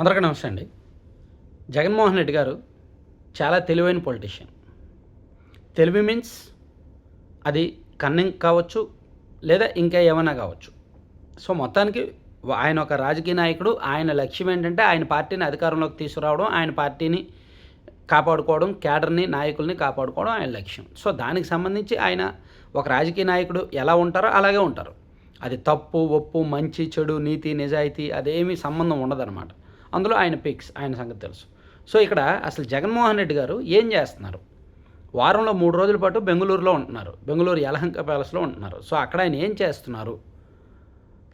అందరికీ నమస్తే అండి. జగన్మోహన్ రెడ్డి గారు చాలా తెలివైన పొలిటీషియన్ తెలివి మీన్స్ అది కన్నింగ్ కావచ్చు లేదా ఇంకా ఏమైనా కావచ్చు. సో మొత్తానికి ఆయన ఒక రాజకీయ నాయకుడు. ఆయన లక్ష్యం ఏంటంటే ఆయన పార్టీని అధికారంలోకి తీసుకురావడం ఆయన పార్టీని కాపాడుకోవడం క్యాడర్ని నాయకుల్ని కాపాడుకోవడం ఆయన లక్ష్యం. సో దానికి సంబంధించి ఆయన ఒక రాజకీయ నాయకుడు ఎలా ఉంటారో అలాగే ఉంటారు. అది తప్పు ఒప్పు మంచి చెడు నీతి నిజాయితీ అదేమీ సంబంధం ఉండదన్నమాట. అందులో ఆయన పిక్స్ ఆయన సంగతి తెలుసు. సో ఇక్కడ అసలు జగన్మోహన్ రెడ్డి గారు ఏం చేస్తున్నారు? వారంలో మూడు రోజుల పాటు బెంగళూరులో ఉంటున్నారు. బెంగళూరు యలహంక ప్యాలెస్లో ఉంటున్నారు. సో అక్కడ ఆయన ఏం చేస్తున్నారు?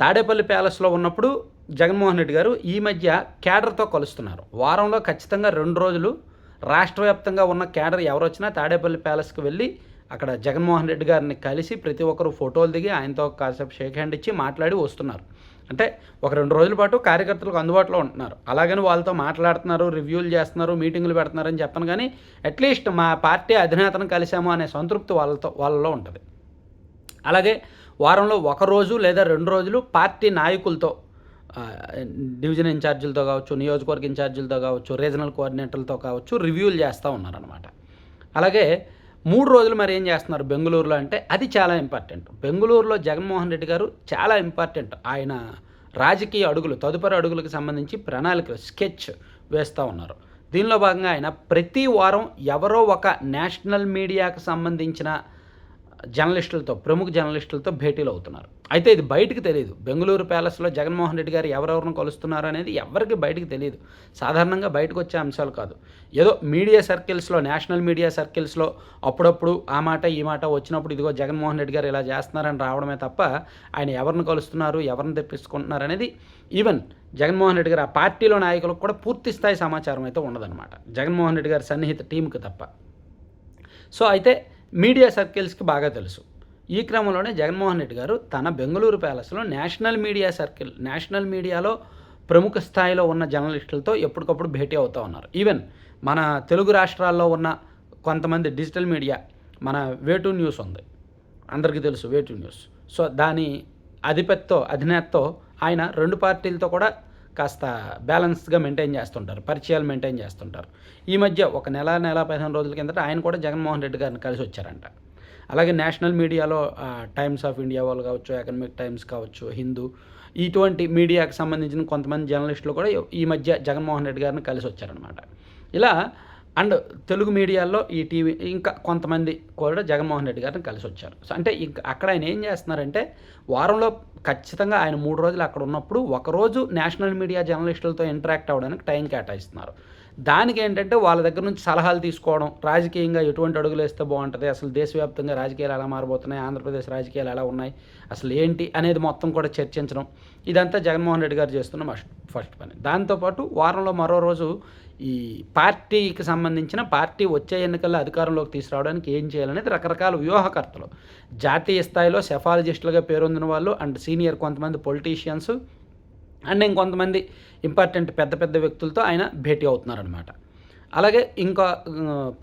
తాడేపల్లి ప్యాలెస్లో ఉన్నప్పుడు జగన్మోహన్ రెడ్డి గారు ఈ మధ్య క్యాడర్తో కలుస్తున్నారు. వారంలో ఖచ్చితంగా రెండు రోజులు రాష్ట్ర వ్యాప్తంగా ఉన్న క్యాడర్ ఎవరు వచ్చినా తాడేపల్లి ప్యాలెస్కి వెళ్ళి అక్కడ జగన్మోహన్ రెడ్డి గారిని కలిసి ప్రతి ఒక్కరు ఫోటోలు దిగి ఆయనతో కాసేపు షేక్ హ్యాండ్ ఇచ్చి మాట్లాడి వస్తున్నారు. అంటే ఒక రెండు రోజుల పాటు కార్యకర్తలకు అందుబాటులో ఉంటున్నారు. అలాగని వాళ్ళతో మాట్లాడుతున్నారు రివ్యూలు చేస్తున్నారు మీటింగులు పెడుతున్నారని చెప్పను కానీ అట్లీస్ట్ మా పార్టీ అధినేతను కలిసాము అనే సంతృప్తి వాళ్ళతో వాళ్ళలో ఉంటుంది. అలాగే వారంలో ఒక రోజు లేదా రెండు రోజులు పార్టీ నాయకులతో డివిజన్ ఇన్ఛార్జీలతో కావచ్చు నియోజకవర్గ ఇన్ఛార్జీలతో కావచ్చు రీజనల్ కోఆర్డినేటర్లతో కావచ్చు రివ్యూలు చేస్తూ ఉన్నారనమాట అలాగే మూడు రోజులు మరి ఏం చేస్తున్నారు బెంగళూరులో అంటే అది చాలా ఇంపార్టెంట్ బెంగళూరులో జగన్మోహన్ రెడ్డి గారు చాలా ఇంపార్టెంట్ ఆయన రాజకీయ అడుగులు తదుపరి అడుగులకు సంబంధించి ప్రణాళికలు స్కెచ్ వేస్తూ ఉన్నారు. దీనిలో భాగంగా ఆయన ప్రతి వారం ఎవరో ఒక నేషనల్ మీడియాకు సంబంధించిన జర్నలిస్టులతో ప్రముఖ జర్నలిస్టులతో భేటీలు అవుతున్నారు. అయితే ఇది బయటకు తెలియదు బెంగళూరు ప్యాలెస్లో జగన్మోహన్ రెడ్డి గారు ఎవరెవరిని కలుస్తున్నారు అనేది ఎవరికి బయటకు తెలియదు సాధారణంగా బయటకు వచ్చే అంశాలు కాదు. ఏదో మీడియా సర్కిల్స్లో నేషనల్ మీడియా సర్కిల్స్లో అప్పుడప్పుడు ఆ మాట ఈ మాట వచ్చినప్పుడు ఇదిగో జగన్మోహన్ రెడ్డి గారు ఇలా చేస్తున్నారని రావడమే తప్ప ఆయన ఎవరిని కలుస్తున్నారు ఎవరిని తెప్పించుకుంటున్నారు అనేది ఈవెన్ జగన్మోహన్ రెడ్డి గారు ఆ పార్టీలో నాయకులకు కూడా పూర్తి స్థాయి సమాచారం అయితే ఉండదన్నమాట. జగన్మోహన్ రెడ్డి గారి సన్నిహిత టీంకి తప్ప. సో అయితే మీడియా సర్కిల్స్కి బాగా తెలుసు. ఈ క్రమంలోనే జగన్మోహన్ రెడ్డి గారు తన బెంగళూరు ప్యాలెస్లో నేషనల్ మీడియా సర్కిల్ నేషనల్ మీడియాలో ప్రముఖ స్థాయిలో ఉన్న జర్నలిస్టులతో ఎప్పటికప్పుడు భేటీ అవుతూ ఉన్నారు. ఈవెన్ మన తెలుగు రాష్ట్రాల్లో ఉన్న కొంతమంది డిజిటల్ మీడియా మన వేటు న్యూస్ ఉంది. అందరికీ తెలుసు వేటు న్యూస్. సో దాని అధిపతితో అధినేతతో ఆయన రెండు పార్టీలతో కూడా కాస్త బ్యాలెన్స్గా మెయింటైన్ చేస్తుంటారు పరిచయాలు మెయింటైన్ చేస్తుంటారు. ఈ మధ్య ఒక నెల నెల పదిహేను రోజుల కిందట ఆయన కూడా జగన్మోహన్ రెడ్డి గారిని కలిసి వచ్చారంట. అలాగే నేషనల్ మీడియాలో టైమ్స్ ఆఫ్ ఇండియా వాళ్ళు కావచ్చు ఎకనమిక్ టైమ్స్ కావచ్చు హిందూ ఇటువంటి మీడియాకి సంబంధించిన కొంతమంది జర్నలిస్టులు కూడా ఈ మధ్య జగన్మోహన్ రెడ్డి గారిని కలిసి వచ్చారనమాట ఇలా అండ్ తెలుగు మీడియాలో ఈ టీవీ ఇంకా కొంతమంది కూడా జగన్మోహన్ రెడ్డి గారిని కలిసి వచ్చారు. సో అంటే ఇంకా అక్కడ ఆయన ఏం చేస్తున్నారంటే వారంలో ఖచ్చితంగా ఆయన మూడు రోజులు అక్కడ ఉన్నప్పుడు ఒకరోజు నేషనల్ మీడియా జర్నలిస్టులతో ఇంటరాక్ట్ అవ్వడానికి టైం కేటాయిస్తున్నారు. దానికి ఏంటంటే వాళ్ళ దగ్గర నుంచి సలహాలు తీసుకోవడం రాజకీయంగా ఎటువంటి అడుగులు వేస్తే బాగుంటుంది అసలు దేశవ్యాప్తంగా రాజకీయాలు ఎలా మారబోతున్నాయి ఆంధ్రప్రదేశ్ రాజకీయాలు ఎలా ఉన్నాయి అసలు ఏంటి అనేది మొత్తం కూడా చర్చించడం ఇదంతా జగన్మోహన్ రెడ్డి గారు చేస్తున్న ఫస్ట్ ఫస్ట్ పని. దాంతోపాటు వారంలో మరో రోజు ఈ పార్టీకి సంబంధించిన పార్టీ వచ్చే ఎన్నికల్లో అధికారంలోకి తీసుకురావడానికి ఏం చేయాలనేది రకరకాల వ్యూహకర్తలు. జాతీయ స్థాయిలో సెఫాలజిస్టులుగా పేరొందిన వాళ్ళు అండ్ సీనియర్ కొంతమంది పొలిటీషియన్స్ అండ్ ఇంకొంతమంది ఇంపార్టెంట్ పెద్ద పెద్ద వ్యక్తులతో ఆయన భేటీ అవుతున్నారనమాట అలాగే ఇంకా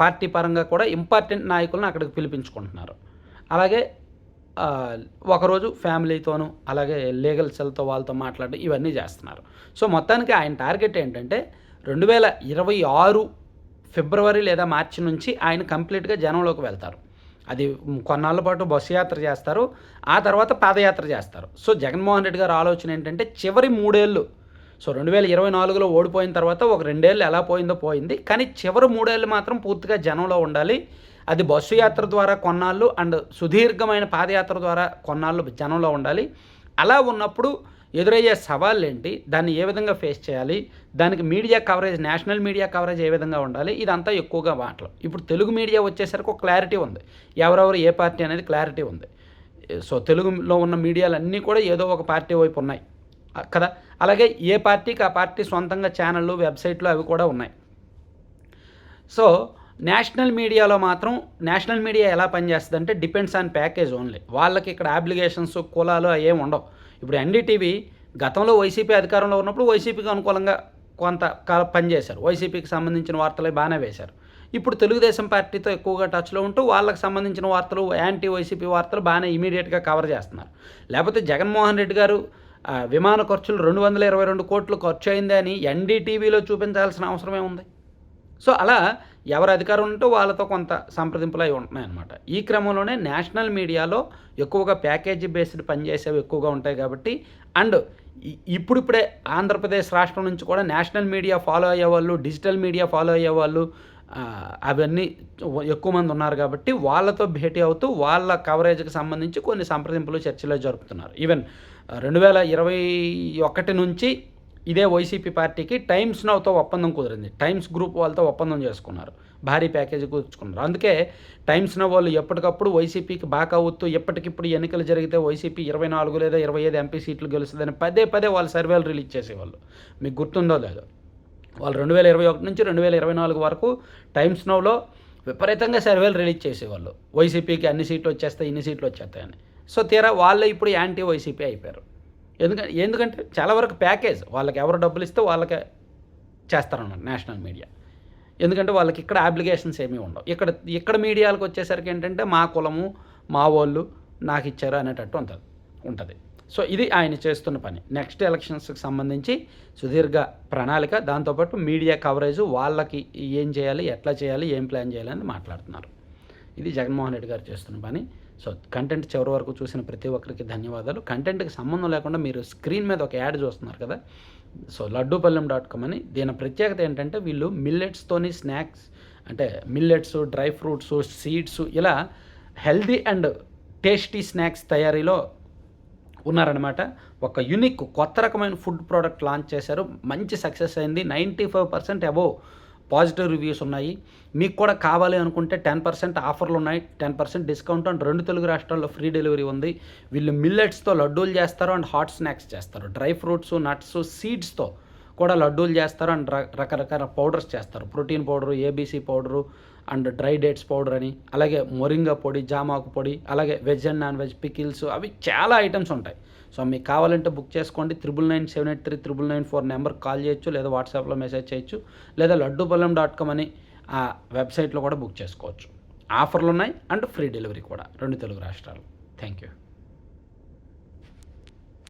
పార్టీ పరంగా కూడా ఇంపార్టెంట్ నాయకులను అక్కడికి పిలిపించుకుంటున్నారు. అలాగే ఒకరోజు ఫ్యామిలీతోనూ అలాగే లీగల్ సెల్తో వాళ్ళతో మాట్లాడడం ఇవన్నీ చేస్తున్నారు. సో మొత్తానికి ఆయన టార్గెట్ ఏంటంటే రెండు వేల ఇరవై ఆరు ఫిబ్రవరి లేదా మార్చి నుంచి ఆయన కంప్లీట్గా జనంలోకి వెళ్తారు. అది కొన్నాళ్ళ పాటు బస్సు యాత్ర చేస్తారు ఆ తర్వాత పాదయాత్ర చేస్తారు. సో జగన్మోహన్ రెడ్డి గారు ఆలోచన ఏంటంటే చివరి మూడేళ్ళు. సో రెండు వేల ఇరవై నాలుగులో ఓడిపోయిన తర్వాత ఒక రెండేళ్ళు ఎలా పోయిందో పోయింది కానీ చివరి మూడేళ్ళు మాత్రం పూర్తిగా జనంలో ఉండాలి. అది బస్సు యాత్ర ద్వారా కొన్నాళ్ళు అండ్ సుదీర్ఘమైన పాదయాత్ర ద్వారా కొన్నాళ్ళు జనంలో ఉండాలి. అలా ఉన్నప్పుడు ఎదురయ్యే సవాళ్ళు ఏంటి దాన్ని ఏ విధంగా ఫేస్ చేయాలి? దానికి media coverage national media coverage ఏ విధంగా ఉండాలి? ఇదంతా ఎక్కువగా మాటలు. ఇప్పుడు తెలుగు మీడియా వచ్చేసరికి ఒక క్లారిటీ ఉంది. ఎవరెవరు ఏ పార్టీ అనేది క్లారిటీ ఉంది. సో తెలుగులో ఉన్న మీడియాలన్నీ కూడా ఏదో ఒక పార్టీ వైపు ఉన్నాయి. కదా? అలాగే ఏ పార్టీకి ఆ పార్టీ సొంతంగా ఛానళ్ళు వెబ్సైట్లు అవి కూడా ఉన్నాయి. సో నేషనల్ మీడియాలో మాత్రం నేషనల్ మీడియా ఎలా పనిచేస్తుంది అంటే డిపెండ్స్ ఆన్ ప్యాకేజ్ ఓన్లీ. వాళ్ళకి ఇక్కడ అప్లికేషన్స్ కులాలు అవి ఏమి ఉండవు. ఇప్పుడు ఎన్డీటీవీ గతంలో వైసీపీ అధికారంలో ఉన్నప్పుడు వైసీపీకి అనుకూలంగా కొంత కాలం పనిచేశారు. వైసీపీకి సంబంధించిన వార్తలు బాగానే వేశారు. ఇప్పుడు తెలుగుదేశం పార్టీతో ఎక్కువగా టచ్లో ఉంటూ వాళ్ళకి సంబంధించిన వార్తలు యాంటీ వైసీపీ వార్తలు బాగానే ఇమీడియట్గా కవర్ చేస్తున్నారు. లేకపోతే జగన్మోహన్ రెడ్డి గారు విమాన ఖర్చులు రెండు వందల ఇరవై రెండు కోట్లు ఖర్చు అయింది అని ఎన్డీటీవీలో చూపించాల్సిన అవసరమే ఉంది. సో అలా ఎవరు అధికారం ఉంటే వాళ్ళతో కొంత సంప్రదింపులు అవి ఉంటున్నాయన్నమాట ఈ క్రమంలోనే నేషనల్ మీడియాలో ఎక్కువగా ప్యాకేజీ బేస్డ్ పనిచేసేవి ఎక్కువగా ఉంటాయి కాబట్టి అండ్ ఇప్పుడిప్పుడే ఆంధ్రప్రదేశ్ రాష్ట్రం నుంచి కూడా నేషనల్ మీడియా ఫాలో అయ్యేవాళ్ళు డిజిటల్ మీడియా ఫాలో అయ్యేవాళ్ళు అవన్నీ ఎక్కువ మంది ఉన్నారు కాబట్టి వాళ్ళతో భేటీ అవుతూ వాళ్ళ కవరేజ్కి సంబంధించి కొన్ని సంప్రదింపులు చర్చలు జరుపుతున్నారు. ఈవెన్ రెండు వేల ఇరవై ఒకటి నుంచి ఇదే వైసీపీ పార్టీకి టైమ్స్ నవ్తో ఒప్పందం కుదిరింది. టైమ్స్ గ్రూప్ వాళ్ళతో ఒప్పందం చేసుకున్నారు. భారీ ప్యాకేజీ కూర్చుకున్నారు అందుకే టైమ్స్ నౌ వాళ్ళు ఎప్పటికప్పుడు వైసీపీకి బాగా అవుతూ ఎప్పటికిప్పుడు ఎన్నికలు జరిగితే వైసీపీ ఇరవై నాలుగు లేదా ఇరవై ఐదు ఎంపీ సీట్లు గెలుస్తుందని పదే పదే వాళ్ళు సర్వేలు రిలీజ్ చేసేవాళ్ళు. మీకు గుర్తుందో లేదో. వాళ్ళు రెండు వేల ఇరవై ఒకటి నుంచి రెండు వేల ఇరవై నాలుగు వరకు టైమ్స్ నవ్లో విపరీతంగా సర్వేలు రిలీజ్ చేసేవాళ్ళు. వైసీపీకి అన్ని సీట్లు వచ్చేస్తాయి ఇన్ని సీట్లు వచ్చేస్తాయని. సో తీరా వాళ్ళు ఇప్పుడు యాంటీ వైసీపీ అయిపోయారు. ఎందుకంటే ఎందుకంటే చాలా వరకు ప్యాకేజ్ వాళ్ళకి ఎవరు డబ్బులు ఇస్తే వాళ్ళకే చేస్తారన్నమాట నేషనల్ మీడియా. ఎందుకంటే వాళ్ళకి ఇక్కడ అప్లికేషన్స్ ఏమీ ఉండవు. ఇక్కడ ఇక్కడ మీడియాలకు వచ్చేసరికి ఏంటంటే మా కులము మా వాళ్ళు నాకు ఇచ్చారు అనేటట్టు ఉంటుంది ఉంటుంది. సో ఇది ఆయన చేస్తున్న పని. నెక్స్ట్ ఎలక్షన్స్కి సంబంధించి సుదీర్ఘ ప్రణాళిక దాంతోపాటు మీడియా కవరేజ్ వాళ్ళకి ఏం చేయాలి ఎట్లా చేయాలి ఏం ప్లాన్ చేయాలి అని మాట్లాడుతున్నారు. ఇది జగన్మోహన్ రెడ్డి గారు చేస్తున్న పని. సో కంటెంట్ చివరి వరకు చూసిన ప్రతి ఒక్కరికి ధన్యవాదాలు. కంటెంట్కి సంబంధం లేకుండా మీరు స్క్రీన్ మీద ఒక యాడ్ చూస్తున్నారు కదా? సో లడ్డూపల్లెం డాట్ కామ్ అని. దీని ప్రత్యేకత ఏంటంటే వీళ్ళు మిల్లెట్స్తోని స్నాక్స్ అంటే మిల్లెట్స్ డ్రై ఫ్రూట్స్ సీడ్స్ ఇలా హెల్దీ అండ్ టేస్టీ స్నాక్స్ తయారీలో ఉన్నారనమాట ఒక యునిక్ కొత్త రకమైన ఫుడ్ ప్రోడక్ట్ లాంచ్ చేశారు. మంచి సక్సెస్ అయింది. Ninety five percent above positive reviews ఉన్నాయి. మీకు కూడా కావాలి అనుకుంటే టెన్ పర్సెంట్ ఆఫర్లు ఉన్నాయి. టెన్ పర్సెంట్ డిస్కౌంట్ అండ్ రెండు తెలుగు రాష్ట్రాల్లో ఫ్రీ డెలివరీ ఉంది. వీళ్ళు మిల్లెట్స్తో లడ్డూలు చేస్తారు అండ్ హాట్ స్నాక్స్ చేస్తారు. డ్రై ఫ్రూట్స్ నట్స్ సీడ్స్తో కూడా లడ్డూలు చేస్తారు అండ్ రకరకాల పౌడర్స్ చేస్తారు. Protein powder ABC powder and dry dates powder అని అలాగే మొరింగా పొడి జామాకు పొడి అలాగే veg and non veg pickles అవి చాలా ఐటమ్స్ ఉంటాయి. సో మీకు కావాలంటే బుక్ చేసుకోండి. Triple nine seven eight three triple nine four number call చేయొచ్చు లేదా వాట్సాప్లో మెసేజ్ చేయొచ్చు లేదా లడ్డూపల్లం డాట్ కామ్ అని ఆ వెబ్సైట్లో కూడా బుక్ చేసుకోవచ్చు. ఆఫర్లు ఉన్నాయి అండ్ ఫ్రీ డెలివరీ కూడా. రెండు తెలుగు రాష్ట్రాలు. Thank you